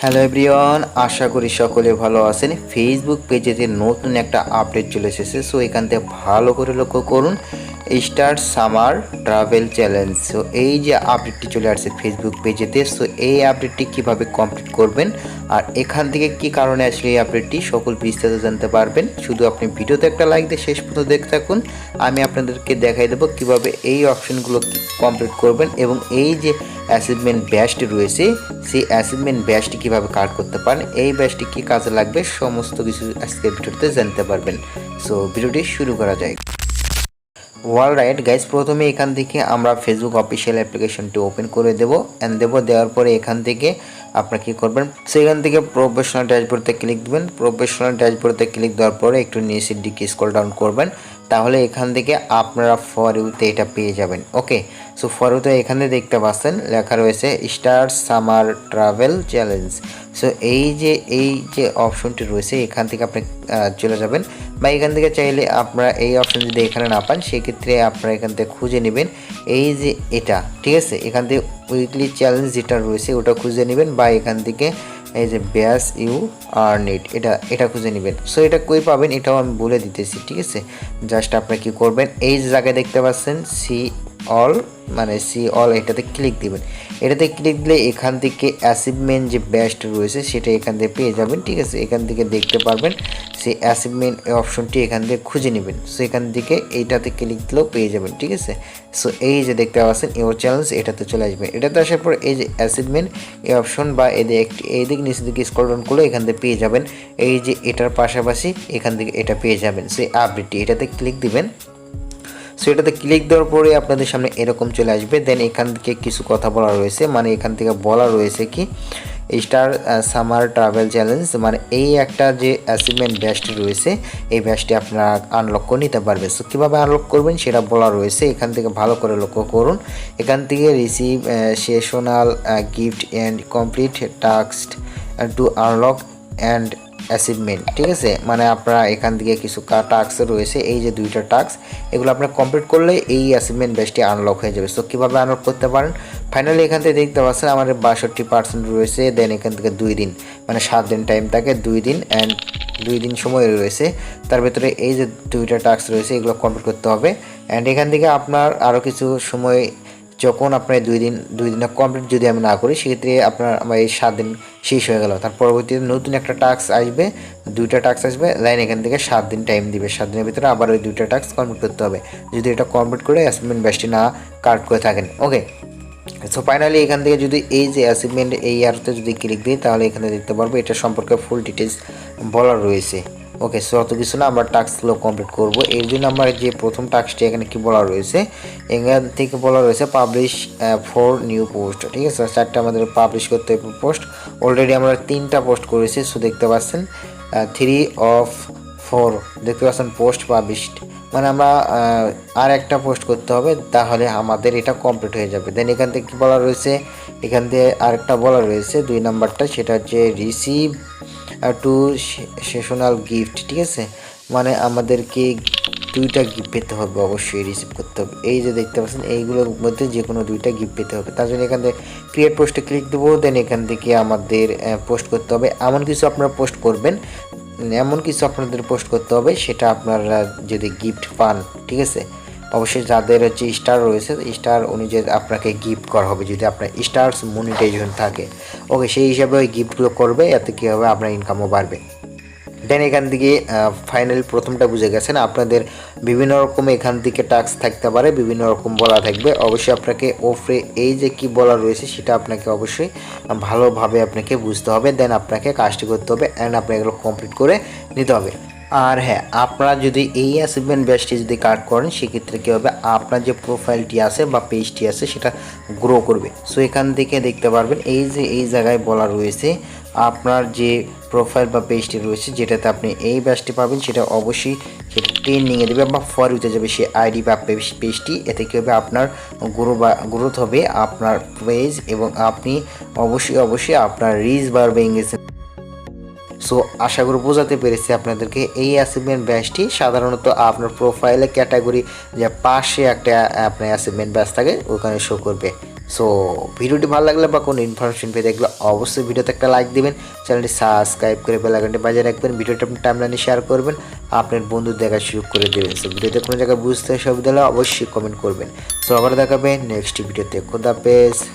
Hello everyone আশা করি সকলে ভালো আছেন। ফেসবুক পেজেতে নতুন একটা আপডেট চলে এসেছে সো এখান থেকে ভালো করে লক্ষ্য করুন। Star summer travel challenge so এই যে আপডেটটি চলে আসছে ফেসবুক পেজেতে সো এই আপডেটটি কীভাবে কমপ্লিট করবেন আর এখান থেকে কি কারণে আসলে এই আপডেটটি সকল বিস্তারিত জানতে পারবেন। শুধু আপনি ভিডিওতে একটা লাইক দিয়ে শেষ পর্যন্ত দেখতে থাকুন। আমি আপনাদেরকে দেখাই দেবো কীভাবে এই অপশনগুলো কমপ্লিট করবেন এবং এই যে অ্যাসিভমেন্ট ব্যাচটি রয়েছে, সেই অ্যাসিভমেন্ট ব্যাচটি কীভাবে কাট করতে পারেন, এই ব্যাচটি কী কাজে লাগবে, সমস্ত কিছু আজকের ভিডিওতে জানতে পারবেন। সো ভিডিওটি শুরু করা যায় ওয়াল রাইট গাইজ প্রথমে এখান থেকে আমরা ফেসবুক অফিসিয়াল অ্যাপ্লিকেশনটি ওপেন করে দেব অ্যান্ড দেবো, দেওয়ার পরে এখান থেকে আপনারা কী করবেন, সেখান থেকে প্রফেশনাল ড্যাশবোর্ডে ক্লিক দেবেন প্রফেশনাল ড্যাশবোর্ডে ক্লিক দেওয়ার পরে একটু নিচের দিকে স্ক্রল ডাউন করবেন তাহলে এখান থেকে আপনারা ফর ইউতে এটা পেয়ে যাবেন। ওকে সো ফর ইউতে এখানে দেখতে পাচ্ছেন, লেখা রয়েছে star summer travel challenge so এই যে এই যে অপশনটি রয়েছে, এখান থেকে আপনি চলে যাবেন বা এখান থেকে চাইলে আপনারা এই অপশন যদি এখানে না পান, সেক্ষেত্রে আপনারা এখান থেকে খুঁজে নেবেন এই যে এটা, ঠিক আছে? এখান থেকে উইকলি চ্যালেঞ্জ যেটা রয়েছে, ওটা খুঁজে নেবেন বা এখান থেকে এই যে ব্যাস ইউ আর নেট এটা এটা খুঁজে নেবেন। সো এটা কই পাবেন? এটাও আমি বলে দিতেছি, ঠিক আছে? জাস্ট আপনি কি করবেন? এই যে জায়গায় দেখতে পাচ্ছেন সি অল মানে সি অল এটাতে ক্লিক দিবেন। এটাতে ক্লিক দিলে এখান থেকে অ্যাচিভমেন্ট যে ব্যাস্ট রয়েছে, সেটা এখান থেকে পেয়ে যাবেন, ঠিক আছে? এখান থেকে দেখতে পারবেন সেই অ্যাচিভমেন্ট অপশনটি এখান থেকে খুঁজে নেবেন। সো এখান থেকে এইটাতে ক্লিক দিলেও পেয়ে যাবেন, ঠিক আছে? সো এই যে দেখতে পাচ্ছেন ইওর চ্যালেঞ্জ এটাতে চলে আসবেন এটাতে আসার পর এই যে অ্যাচিভমেন্ট এই অপশন বা এদের একটি, এই দিক নিচের দিকে স্ক্রল ডাউন করলে এখান থেকে পেয়ে যাবেন। এই যে এটার পাশাপাশি এখান থেকে এটা পেয়ে যাবেন, সেই আপডেটটি এটাতে ক্লিক দিবেন। সো এটাতে ক্লিক দেওয়ার পরে আপনাদের সামনে এরকম চলে আসবে। দেন এখান থেকে কিছু কথা বলা রয়েছে। মানে এখান থেকে বলা রয়েছে কি স্টার সামার ট্রাভেল চ্যালেঞ্জ মানে এই একটা যে অ্যাচিভমেন্ট ব্যাচটি রয়েছে, এই ব্যাচটি আপনারা আনলক করে নিতে পারবেন। সো কীভাবে আনলক করবেন সেটা বলা রয়েছে। এখান থেকে ভালো করে লক্ষ্য করুন। এখান থেকে receive seasonal gift and complete task to unlock and achievement ঠিক আছে? মানে আপনারা এখান থেকে কিছু টাস্ক রয়েছে, এই যে দুইটা টাস্ক এগুলো আপনারা কমপ্লিট করলে এই অ্যাচিভমেন্ট ব্যাচটি আনলক হয়ে যাবে। সো কীভাবে আনলক করতে পারেন? ফাইনালি এখান থেকে দেখতে পাচ্ছেন আমাদের বাষট্টি পার্সেন্ট রয়েছে দেন এখান থেকে দুই দিন মানে সাত দিন টাইম থাকে, দুই দিন অ্যান্ড দুই দিন সময় রয়েছে। তার ভেতরে এই যে দুইটা টাস্ক রয়েছে, এগুলো কমপ্লিট করতে হবে। অ্যান্ড এখান থেকে আপনার আরও কিছু সময় যখন আপনার দুই দিন, দুই দিনে কমপ্লিট যদি আমি না করি, সেক্ষেত্রে আপনার আমার এই সাত দিন শেষ হয়ে গেল। তার পরবর্তীতে নতুন একটা টাস্ক আসবে, দুইটা টাস্ক আসবে লাইন এখান থেকে সাত দিন টাইম দিবে। সাত দিনের ভিতরে আবার ওই দুইটা টাস্ক কমপ্লিট করতে হবে। যদি এটা কমপ্লিট করে অ্যাসাইনমেন্ট ব্যাসটি না কাট করে থাকেন। ওকে সো ফাইনালি এখান থেকে যদি এই যে অ্যাচিভমেন্ট এই ইয়ারতে যদি ক্লিক দিই, তাহলে এখানে দেখতে পারব এটা সম্পর্কে ফুল ডিটেলস বলা রয়েছে। ওকে সো অত কিছু না, আমরা টাস্কগুলো কমপ্লিট করব। এর জন্য আমার যে প্রথম টাস্কটি এখানে কি বলা রয়েছে? এখান থেকে বলা রয়েছে পাবলিশ ফর নিউ পোস্ট ঠিক আছে? চারটা আমাদের পাবলিশ করতে হবে পোস্ট অলরেডি আমরা তিনটা পোস্ট করেছি সো দেখতে পাচ্ছেন থ্রি অফ ফোর দেখতে পাচ্ছেন পোস্ট পাবলিশড মানে আমরা আর একটা পোস্ট করতে হবে, তাহলে আমাদের এটা কমপ্লিট হয়ে যাবে। দেন এখান থেকে কি বলা রয়েছে? এখান থেকে আরেকটা বলা রয়েছে, দুই নাম্বারটা, সেটা হচ্ছে রিসিভ টু সেশনাল গিফট ঠিক আছে? মানে আমাদেরকে দুইটা গিফট পেতে হবে, অবশ্যই রিসিভ করতে হবে। এই যে দেখতে পাচ্ছেন, এইগুলোর মধ্যে যে কোনো দুইটা গিফট পেতে হবে। তার জন্য এখান থেকে ক্রিয়েট পোস্টে ক্লিক দেবো দেন এখান থেকে আমাদের পোস্ট করতে হবে। এমন কিছু আপনারা পোস্ট করবেন এমন কিছু আপনাদের পোস্ট করতে হবে, সেটা আপনারা যদি গিফট পান, ঠিক আছে? অবশ্যই যাদের হচ্ছে স্টার রয়েছে স্টার অনুযায়ী আপনাকে গিফট করা হবে, যদি আপনার স্টার্স মনিটাইজেশন থাকে। ওকে সেই হিসাবে ওই গিফটগুলো করবে, এতে কী হবে? আপনার ইনকামও বাড়বে। দেন এখান থেকে ফাইনাল প্রথমটা বুঝে গেছেন। আপনাদের বিভিন্ন রকম এখান থেকে টাস্ক থাকতে পারে, বিভিন্ন রকম বলা থাকবে। অবশ্যই আপনাকে ওফরে এই যে কি বলা রয়েছে, সেটা আপনাকে অবশ্যই ভালোভাবে আপনাকে বুঝতে হবে। দেন আপনাকে কাজটি করতে হবে অ্যান্ড আপনাকে এগুলো কমপ্লিট করে নিতে হবে। আর হ্যাঁ আপনারা যদি এই অ্যাচিভমেন্ট ব্যাচটি যদি কাট করেন, সেক্ষেত্রে কী হবে? আপনার যে প্রোফাইলটি আছে বা পেজটি আছে, সেটা গ্রো করবে। সো এখান থেকে দেখতে পারবেন, এই যে এই জায়গায় বলা রয়েছে, আপনার যে প্রোফাইল বা পেজটি রয়েছে, যেটাতে আপনি এই ব্যাচটি পাবেন, সেটা অবশ্যই সেটা ট্রেন্ডিংয়ে দেবে বা ফর উঠে যাবে সেই আইডি বা পেজ- পেজটি এতে কী হবে? আপনার গ্রো বা গ্রোথ হবে, আপনার পেজ এবং আপনি অবশ্যই অবশ্যই আপনার রিচ বাড়বে ইংরেজি সো আশা করি বোঝাতে পেরেছি আপনাদেরকে। এই অ্যাসিভমেন্ট ব্যাচটি সাধারণত আপনার প্রোফাইলে ক্যাটাগরি যে পাশে একটা আপনার অ্যাসিভমেন্ট ব্যাচ থাকে, ওখানে শো করবে। সো ভিডিওটি ভালো লাগলে বা কোনো ইনফরমেশন পেয়ে দেখলে অবশ্যই ভিডিওতে একটা লাইক দিবেন চ্যানেলটি সাবস্ক্রাইব করে বেলাঘন্টি বাজিয়ে রাখবেন, ভিডিওটা আপনি টাইমলাইনে শেয়ার করবেন, আপনার বন্ধু দেখার শুরু করে দেবেন। সো ভিডিওতে কোনো জায়গায় বুঝতে অসুবিধা হলে অবশ্যই কমেন্ট করবেন। সো আবার দেখাবেন নেক্সট ভিডিওতে। খোদা পেস